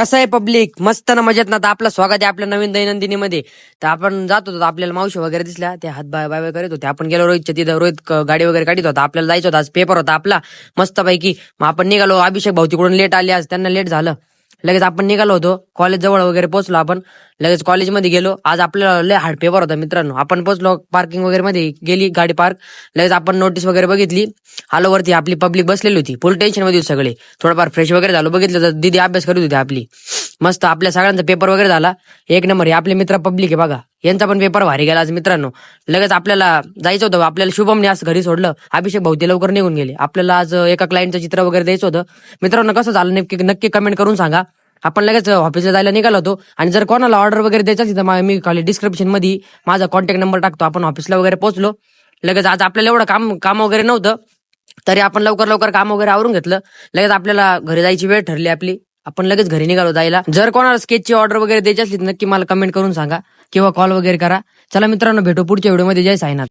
कसं आहे पब्लिक मस्त ना मजेत ना. तर आपलं स्वागत आहे आपल्या नवीन दैनंदिनीमध्ये. तर आपण जात होतो आपल्याला मावशी वगैरे दिसल्या. ते हात बाय बाय करत होते. आपण गेलो रोहितच्या तिथं. रोहित गाडी वगैरे काढत होता. आपल्याला जायचं होतं. आज पेपर होता आपला. मस्त पैकी मग आपण निघालो. अभिषेक भाऊ तिकडून लेट आले. आज त्यांना लेट झालं. लगेच आपण निघालो होतो. कॉलेज जवळ वगैरे पोहोचलो आपण. लगेच कॉलेजमध्ये गेलो. आज आपल्याला लय हार्ड पेपर होता मित्रांनो. आपण पोहोचलो पार्किंग वगैरे मध्ये. गेली गाडी पार्क लगेच आपण नोटीस वगैरे बघितली. आलो वरती आपली पब्लिक बसलेली होती. फुल टेन्शनमध्ये सगळे. थोडंफार फ्रेश वगैरे झालो. बघितलं तर दिदी अभ्यास करत होती आपली. मस्त आपल्या सगळ्यांचा पेपर वगैरे झाला. एक नंबर हे आपले मित्र पब्लिक आहे बघा. यांचा पण पेपर भारी गेला आज मित्रांनो. लगेच आपल्याला जायचं होतं. आपल्याला शुभमने आज घरी सोडलं. अभिषेक भाऊ ते लवकर निघून गेले. आपल्याला आज एका क्लायंटचं चित्र वगैरे द्यायचं होतं. मित्रांनो कसं झालं नक्की नक्की कमेंट करून सांगा. आपण लगेच ऑफिसला जायला निघालो होतो. आणि जर कोणाला ऑर्डर वगैरे द्यायची असेल तर मी खाली डिस्क्रिप्शनमध्ये माझा कॉन्टॅक्ट नंबर टाकतो. आपण ऑफिसला वगैरे पोहोचलो. लगेच आज आपल्याला एवढं काम काम वगैरे नव्हतं. तरी आपण लवकर लवकर काम वगैरे आवरून घेतलं. लगेच आपल्याला घरी जायची वेळ ठरली आपली. आपण लगेच घरी निघालो जायला. जर कोणाला स्केचची ऑर्डर वगैरे द्यायची असली तर नक्की मला कमेंट करून सांगा. किंवा कॉल वगैरे करा. चला मित्रांनो भेटू पुढच्या व्हिडिओमध्ये जय सायनाथ